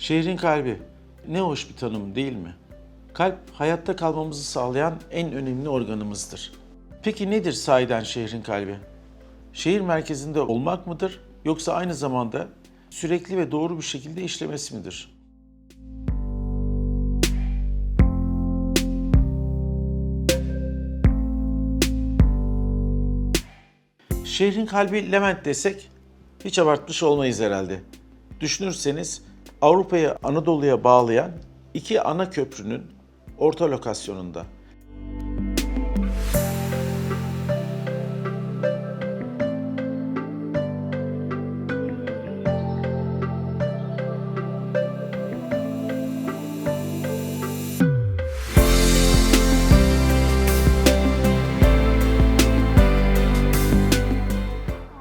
Şehrin kalbi. Ne hoş bir tanım değil mi? Kalp hayatta kalmamızı sağlayan en önemli organımızdır. Peki nedir sahiden şehrin kalbi? Şehir merkezinde olmak mıdır yoksa aynı zamanda sürekli ve doğru bir şekilde işlemesi midir? Şehrin kalbi Levent desek hiç abartmış olmayız herhalde. Düşünürseniz Avrupa'yı Anadolu'ya bağlayan iki ana köprünün orta lokasyonunda.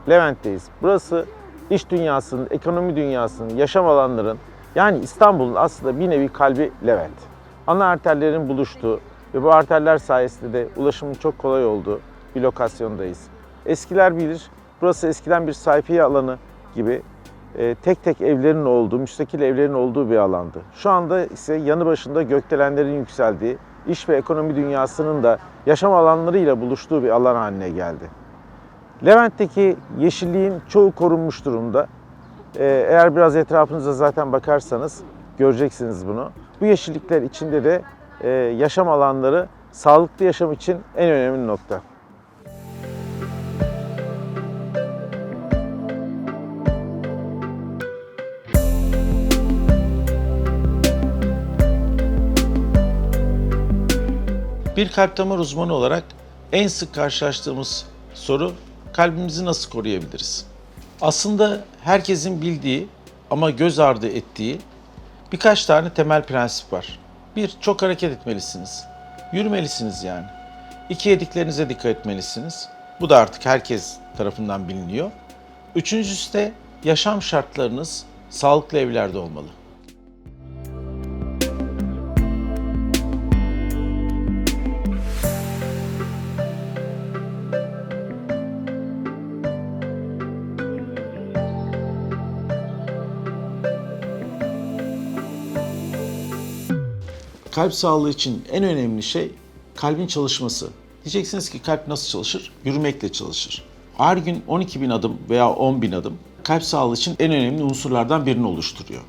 Levent'teyiz. Burası iş dünyasının, ekonomi dünyasının, yaşam alanların yani İstanbul'un aslında bir nevi kalbi Levent. Ana arterlerin buluştuğu ve bu arterler sayesinde de ulaşımın çok kolay olduğu bir lokasyondayız. Eskiler bilir, burası eskiden bir sayfiye alanı gibi e, tek tek evlerin olduğu, müstakil evlerin olduğu bir alandı. Şu anda ise yanı başında gökdelenlerin yükseldiği, iş ve ekonomi dünyasının da yaşam alanlarıyla buluştuğu bir alan haline geldi. Levent'teki yeşilliğin çoğu korunmuş durumda. Ee, Eğer biraz etrafınıza zaten bakarsanız göreceksiniz bunu. Bu yeşillikler içinde de e, yaşam alanları sağlıklı yaşam için en önemli nokta. Bir kalp damar uzmanı olarak en sık karşılaştığımız soru kalbimizi nasıl koruyabiliriz? Aslında herkesin bildiği ama göz ardı ettiği birkaç tane temel prensip var. Bir, çok hareket etmelisiniz. Yürümelisiniz yani. İki, yediklerinize dikkat etmelisiniz. Bu da artık herkes tarafından biliniyor. Üçüncüsü de yaşam şartlarınız sağlıklı evlerde olmalı. Kalp sağlığı için en önemli şey kalbin çalışması. Diyeceksiniz ki kalp nasıl çalışır? Yürümekle çalışır. Her gün 12 bin adım veya 10 bin adım kalp sağlığı için en önemli unsurlardan birini oluşturuyor.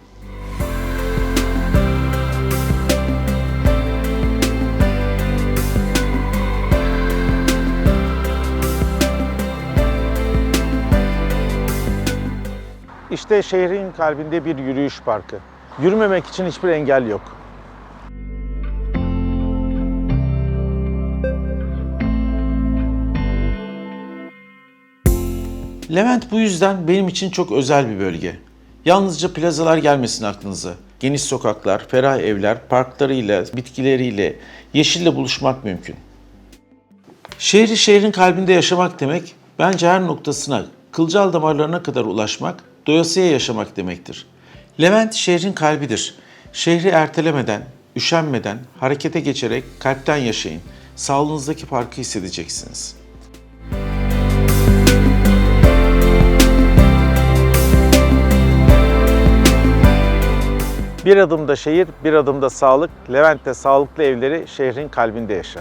İşte şehrin kalbinde bir yürüyüş parkı. Yürümemek için hiçbir engel yok. Levent bu yüzden benim için çok özel bir bölge. Yalnızca plazalar gelmesin aklınıza. Geniş sokaklar, ferah evler, parklarıyla, bitkileriyle, yeşille buluşmak mümkün. Şehri şehrin kalbinde yaşamak demek, bence her noktasına, kılcal damarlarına kadar ulaşmak, doyasıya yaşamak demektir. Levent şehrin kalbidir. Şehri ertelemeden, üşenmeden, harekete geçerek kalpten yaşayın. Sağlığınızdaki farkı hissedeceksiniz. Bir adımda şehir, bir adımda sağlık. Levent'te sağlıklı evleri şehrin kalbinde yaşa.